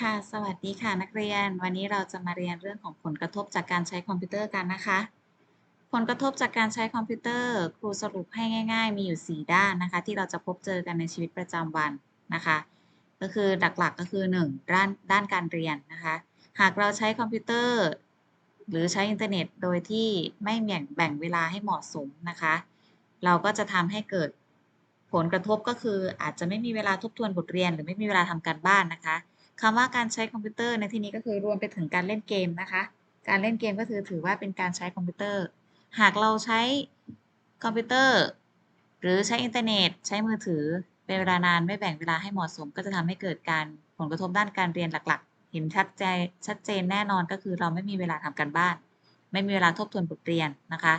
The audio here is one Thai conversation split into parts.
ค่ะ สวัสดีค่ะนักเรียน วันนี้เราจะมาเรียนเรื่องของผลกระทบจากการใช้คอมพิวเตอร์กันนะคะ ผลกระทบจากการใช้คอมพิวเตอร์ ครูสรุปให้ง่าย ๆ มีอยู่ 4 ด้านนะคะ ที่เราจะพบเจอกันในชีวิตประจำวันนะคะ ก็คือหลักๆก็คือ 1 ด้านด้านการเรียนนะคะ หากเราใช้คอมพิวเตอร์ หรือใช้อินเทอร์เน็ตโดยที่ไม่แบ่งแบ่งเวลาให้เหมาะสมนะคะ เราก็จะทำให้เกิดผลกระทบก็คืออาจจะไม่มีเวลาทบทวนบทเรียน หรือไม่มีเวลาทำการบ้านนะคะ คำว่าการใช้คอมพิวเตอร์ในที่นี้ก็คือรวมไปถึงการเล่นเกมนะคะ การเล่นเกมก็คือถือว่าเป็นการใช้คอมพิวเตอร์ หากเราใช้คอมพิวเตอร์ หรือใช้อินเทอร์เน็ต ใช้มือถือเป็นเวลานานไม่แบ่งเวลาให้เหมาะสม ก็จะทำให้เกิดการผลกระทบด้านการเรียนหลักๆ เห็นชัดใจชัดเจนแน่นอนก็คือเราไม่มีเวลาทำการบ้าน ไม่มีเวลาทบทวนบทเรียนนะคะ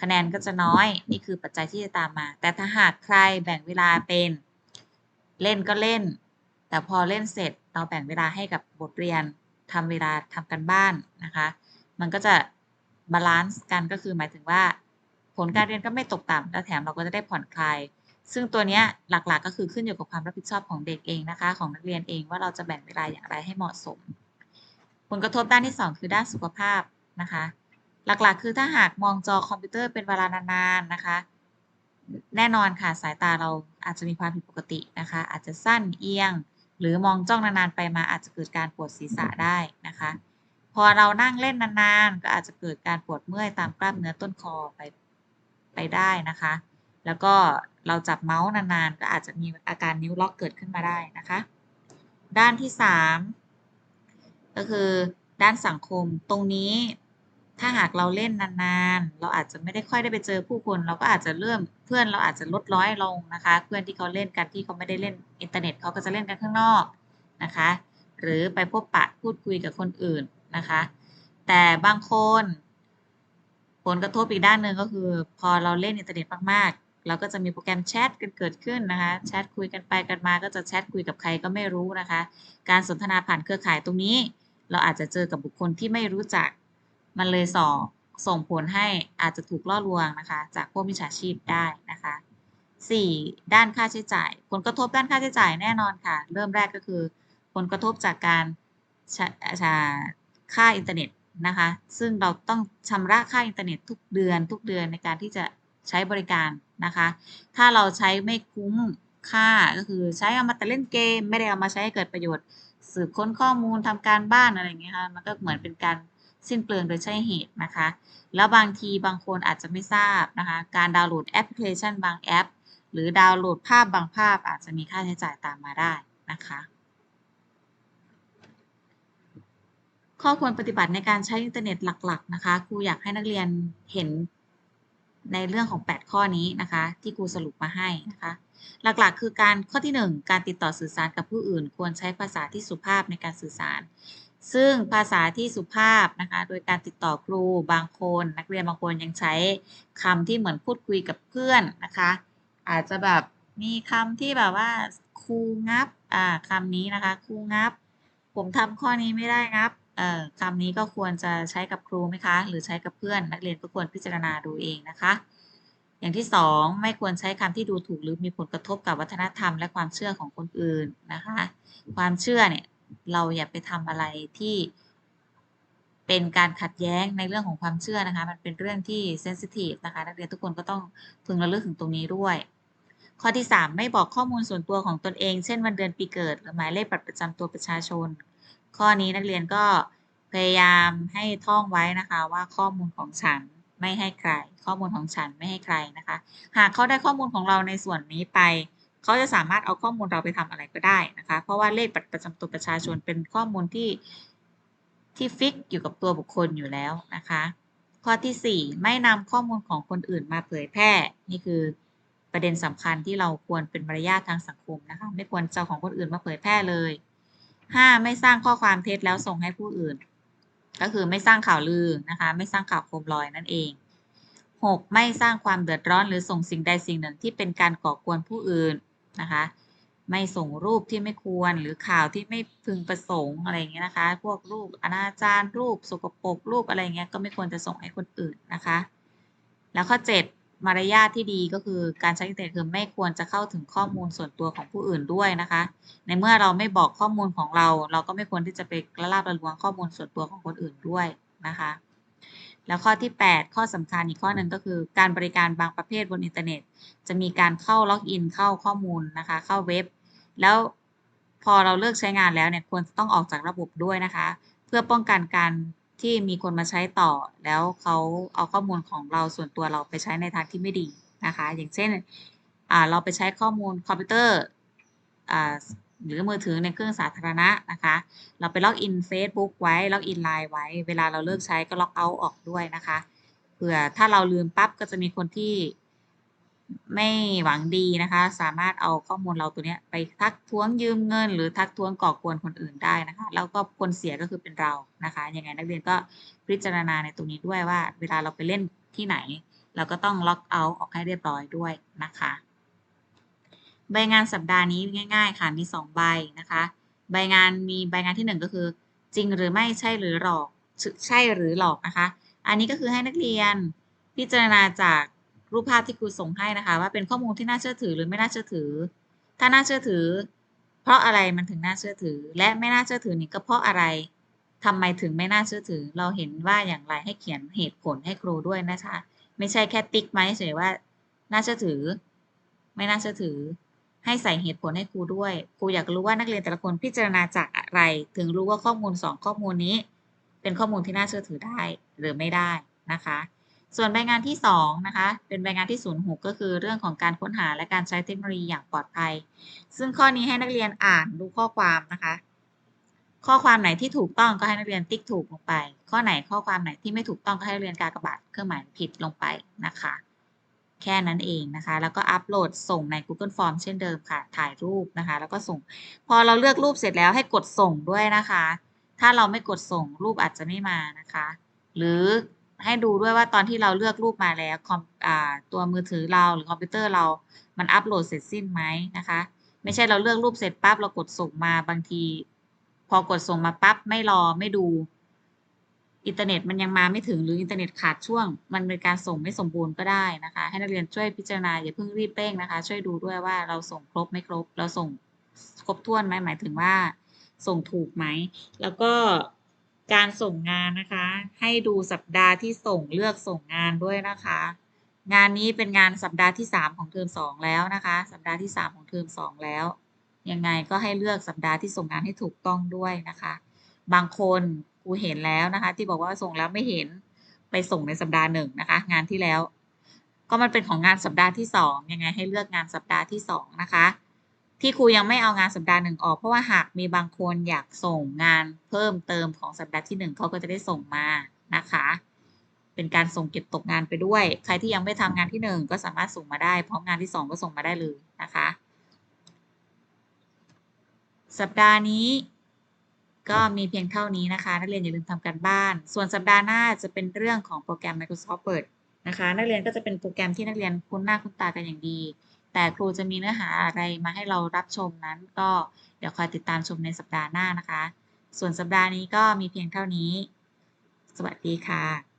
คะแนนก็จะน้อยนี่คือปัจจัยที่จะตามมา แต่ถ้าหากใครแบ่งเวลาเป็น เล่นก็เล่น แต่พอเล่นเสร็จเราแบ่งเวลาให้กับบทเรียนทำเวลาทำกันบ้านนะคะ มันก็จะบาลานซ์กันก็คือหมายถึงว่า ผลการเรียนก็ไม่ตกต่ำและแถมเราก็จะได้ผ่อนคลาย ซึ่งตัวนี้หลักๆ ก็คือขึ้นอยู่กับความรับผิดชอบของเด็กเองนะคะ ของนักเรียนเองว่าเราจะแบ่งเวลาอย่างไรให้เหมาะสม ผลกระทบด้านที่ 2 คือด้านสุขภาพนะคะ หลักๆ คือถ้าหากมองจอคอมพิวเตอร์เป็นเวลานานๆนะคะ แน่นอนค่ะสายตาเราอาจจะมีความผิดปกตินะคะ อาจจะสั้นเอียง หรือมองจ้องนานๆไปมาอาจจะเกิดการปวดศีรษะได้นะคะ พอเรานั่งเล่นนานๆ ก็อาจจะเกิดการปวดเมื่อยตามกล้ามเนื้อต้นคอไปไปได้นะคะ แล้วก็เราจับเมาส์นานๆ ก็อาจจะมีอาการนิ้วล็อกเกิดขึ้นมาได้นะคะ ด้านที่ 3 ก็คือด้านสังคมตรงนี้ ถ้าหากเราเล่นนานๆ เราอาจจะไม่ได้ค่อยได้ไปเจอผู้คน เราก็อาจจะเริ่มเพื่อนเราอาจจะลดน้อยลงนะคะ เพื่อนที่เขาเล่นกันที่เขาไม่ได้เล่นอินเทอร์เน็ตเขาก็จะเล่นกันข้างนอกนะคะ หรือไปพบปะพูดคุยกับคนอื่นนะคะ แต่บางคนผลกระทบอีกด้านหนึ่งก็คือ พอเราเล่นอินเทอร์เน็ตมากๆ เราก็จะมีโปรแกรมแชทกันเกิดขึ้นนะคะแชทคุยกันไปกันมาก็จะแชทคุยกับใครก็ไม่รู้นะคะ การสนทนาผ่านเครือข่ายตรงนี้ เราอาจจะเจอกับบุคคลที่ไม่รู้จัก มันเลยส่งส่งผลให้อาจจะถูกล่อลวงนะคะ จากพวกมิจฉาชีพได้นะคะ 4. ด้านค่าใช้จ่าย ผลกระทบด้านค่าใช้จ่ายแน่นอนค่ะ เริ่มแรกก็คือ ผลกระทบจากการค่าอินเทอร์เน็ตนะคะ ซึ่งเราต้องชำระค่าอินเทอร์เน็ตทุกเดือนทุกเดือนในการที่จะใช้บริการนะคะ ถ้าเราใช้ไม่คุ้มค่าก็คือใช้เอามาแต่เล่นเกม ไม่ได้เอามาใช้ให้เกิดประโยชน์ สืบค้นข้อมูลทำการบ้านอะไรอย่างเงี้ยค่ะ มันก็เหมือนเป็นการ สิ้นเปลืองโดยใช่เหตุนะคะ แล้วบางทีบางคนอาจจะไม่ทราบนะคะ การดาวน์โหลดแอปพลิเคชันบางแอป หรือดาวน์โหลดภาพบางภาพอาจจะมีค่าใช้จ่ายตามมาได้นะคะ ข้อควรปฏิบัติในการใช้อินเทอร์เน็ตหลักๆนะคะครูอยากให้นักเรียนเห็นในเรื่องของ 8 ข้อนี้นะคะ ที่ครูสรุปมาให้นะคะ หลักๆ คือการข้อที่ 1 การติดต่อสื่อสารกับผู้อื่น ควรใช้ภาษาที่สุภาพในการสื่อสาร ซึ่งภาษาที่สุภาพนะคะ โดยการติดต่อครูบางคน นักเรียนบางคนยังใช้คำที่เหมือนพูดคุยกับเพื่อนนะคะ อาจจะแบบมีคำที่แบบว่าครูงับอ่าคำนี้นะคะครูงับ ผมทำข้อนี้ไม่ได้งับเอ่อคำนี้ก็ควรจะใช้กับครูไหมคะ หรือใช้กับเพื่อน นักเรียนก็ควรพิจารณาดูเองนะคะ อย่างที่สองไม่ควรใช้คำที่ดูถูกหรือมีผลกระทบกับวัฒนธรรมและความเชื่อของคนอื่นนะคะ ความเชื่อเนี่ย เราอย่าไปทำอะไรที่เป็นการขัดแย้งในเรื่องของความเชื่อนะคะ มันเป็นเรื่องที่เซนซิทีฟนะคะ นักเรียนทุกคนก็ต้องพึงระลึกถึงตรงนี้ด้วย ข้อที่ 3 ไม่บอกข้อมูลส่วนตัวของตนเอง เช่นวันเดือนปีเกิดหรือหมายเลขบัตรประจำตัวประชาชน ข้อนี้นักเรียนก็พยายามให้ท่องไว้นะคะว่าข้อมูลของฉันไม่ให้ใคร ข้อมูลของฉันไม่ให้ใครนะคะ หากเขาได้ข้อมูลของเราในส่วนนี้ไป เขาจะสามารถเอาข้อมูลเราไปทำอะไรก็ได้นะคะ เพราะว่าเลขบัตรประจำตัวประชาชนเป็นข้อมูลที่ที่ฟิกอยู่กับตัวบุคคลอยู่แล้วนะคะ ข้อที่ 4 ไม่นำข้อมูลของคนอื่นมาเผยแพร่ นี่คือประเด็นสำคัญที่เราควรเป็นมารยาททางสังคมนะคะ ไม่ควรเจ้าของคนอื่นมาเผยแพร่เลย 5. ไม่สร้างข้อความเท็จแล้วส่งให้ผู้อื่น ก็คือไม่สร้างข่าวลือนะคะ ไม่สร้างข่าวโคมลอยนั่นเอง 6. ไม่สร้างความเดือดร้อนหรือส่งสิ่งใดสิ่งหนึ่งที่เป็นการก่อกวนผู้อื่น นะคะ ไม่ส่งรูปที่ไม่ควรหรือข่าวที่ไม่พึงประสงค์อะไรเงี้ยนะคะ พวกรูปอนาจารรูปสกปรกรูปอะไรเงี้ยก็ไม่ควรจะส่งให้คนอื่นนะคะ แล้วข้อ 7 มารยาทที่ดีก็คือการใช้อินเทอร์เน็ตคือไม่ควรจะเข้าถึงข้อมูลส่วนตัวของผู้อื่นด้วยนะคะ ในเมื่อเราไม่บอกข้อมูลของเรา เราก็ไม่ควรที่จะไปละลาบละลวงข้อมูลส่วนตัวของคนอื่นด้วยนะคะ แล้วข้อที่ 8 ข้อสำคัญอีกข้อหนึ่งก็คือ การบริการบางประเภทบนอินเทอร์เน็ต จะมีการเข้าล็อกอินเข้าข้อมูลนะคะ เข้าเว็บ แล้วพอเราเลิกใช้งานแล้วเนี่ยควรต้องออกจากระบบด้วยนะคะ เพื่อป้องกันการที่มีคนมาใช้ต่อ แล้วเขาเอาข้อมูลของเราส่วนตัวเราไปใช้ในทางที่ไม่ดีนะคะ อย่างเช่นเราไปใช้ข้อมูลคอมพิวเตอร์ หรือมือถือในเครื่องสาธารณะนะคะ เราไปล็อกอิน Facebook ไว้ ล็อกอินไลน์ไว้ เวลาเราเลิกใช้ก็ล็อกเอาท์ออกด้วยนะคะ เผื่อถ้าเราลืมปั๊บก็จะมีคนที่ไม่หวังดีนะคะ สามารถเอาข้อมูลเราตัวเนี้ยไปทักท้วงยืมเงิน หรือทักท้วงก่อกวนคนอื่นได้นะคะ แล้วก็คนเสียก็คือเป็นเรานะคะยังไงนักเรียนก็พิจารณาในตรงนี้ด้วยว่า เวลาเราไปเล่นที่ไหน เราก็ต้องล็อกเอาท์ออกให้เรียบร้อยด้วยนะคะ ใบงานสัปดาห์นี้ง่าย ๆ ค่ะ มี 2 ใบนะคะ ใบงานมีใบงานที่ 1 ก็คือ จริงหรือไม่ใช่หรือหลอก ใช่หรือหลอกนะคะ อันนี้ก็คือให้นักเรียนพิจารณาจากรูปภาพที่ครูส่งให้นะคะ ว่าเป็นข้อมูลที่น่าเชื่อถือหรือไม่น่าเชื่อถือ ถ้าน่าเชื่อถือ เพราะอะไรมันถึงน่าเชื่อถือ และไม่น่าเชื่อถือนี่ก็เพราะอะไรทำไมถึงไม่น่าเชื่อถือ เราเห็นว่าอย่างไรให้เขียนเหตุผลให้ครูด้วยนะคะ ไม่ใช่แค่ติ๊กไหมเฉยว่าน่าเชื่อถือ ไม่น่าเชื่อถือ ให้ใส่เหตุผลให้ครูด้วย ครูอยากรู้ว่านักเรียนแต่ละคนพิจารณาจากอะไร ถึงรู้ว่าข้อมูลสองข้อมูลนี้ เป็นข้อมูลที่น่าเชื่อถือได้หรือไม่ได้นะคะ ส่วนใบงานที่2นะคะ เป็นใบงานที่ 06 ก็คือเรื่องของการค้นหาและการใช้เทคโนโลยีอย่างปลอดภัย ซึ่งข้อนี้ให้นักเรียนอ่านดูข้อความนะคะ ข้อความไหนที่ถูกต้องก็ให้นักเรียนติ๊กถูกลงไป ข้อไหนข้อความไหนที่ไม่ถูกต้องก็ให้นักเรียนกากบาทเครื่องหมายผิดลงไปนะคะ แค่นั้นเองนะคะ แล้วก็อัปโหลดส่งใน Google Form เช่นเดิมค่ะ ถ่ายรูปนะคะ แล้วก็ส่ง พอเราเลือกรูปเสร็จแล้วให้กดส่งด้วยนะคะ ถ้าเราไม่กดส่งรูปอาจจะไม่มานะคะ หรือให้ดูด้วยว่าตอนที่เราเลือกรูปมาแล้วคอมตัวมือถือเราหรือคอมพิวเตอร์เรา มันอัปโหลดเสร็จสิ้นไหมนะคะ ไม่ใช่เราเลือกรูปเสร็จปั๊บเรากดส่งมาบางที พอกดส่งมาปั๊บไม่รอไม่ดู อินเทอร์เน็ตมันยังมาไม่ถึงหรืออินเทอร์เน็ตขาดช่วง มันเป็นการส่งไม่สมบูรณ์ก็ได้นะคะ ให้นักเรียนช่วยพิจารณาอย่าเพิ่งรีบเร่งนะคะ ช่วยดูด้วยว่าเราส่งครบไม่ครบ เราส่งครบถ้วนไหมหมายถึงว่า ส่งถูกไหม แล้วก็การส่งงานนะคะ ให้ดูสัปดาห์ที่ส่งเลือกส่งงานด้วยนะคะ งานนี้เป็นงานสัปดาห์ที่ 3 ของเทอม2 แล้วนะคะ สัปดาห์ที่ 3 ของเทอม2 แล้วยังไงก็ให้เลือกสัปดาห์ที่ส่งงานให้ถูกต้องด้วยนะคะ บางคน ครูเห็นแล้วนะคะ ที่บอกว่าส่งแล้วไม่เห็นไปส่งในสัปดาห์หนึ่งนะคะ งานที่แล้ว ก็มันเป็นของงานสัปดาห์ที่2ยังไงให้เลือกงานสัปดาห์ที่2นะคะ ที่ครูยังไม่เอางานสัปดาห์หนึ่งออก เพราะว่าหากมีบางคนอยากส่งงานเพิ่มเติมของสัปดาห์ที่1เขาก็จะได้ส่งมานะคะ เป็นการส่งเก็บตกงานไปด้วย ใครที่ยังไม่ทำงานที่1ก็สามารถส่งมาได้พร้อมงานที่2ก็ส่งมาได้เลยนะคะ สัปดาห์นี้ ก็มีเพียงเท่านี้นะคะ นักเรียนอย่าลืมทำการบ้าน ส่วนสัปดาห์หน้าจะเป็นเรื่องของโปรแกรม Microsoft Word นะคะ นักเรียนก็จะเป็นโปรแกรมที่นักเรียนคุ้นหน้าคุ้นตากันอย่างดี แต่ครูจะมีเนื้อหาอะไรมาให้เรารับชมนั้น ก็เดี๋ยวคอยติดตามชมในสัปดาห์หน้านะคะ ส่วนสัปดาห์นี้ก็มีเพียงเท่านี้ สวัสดีค่ะ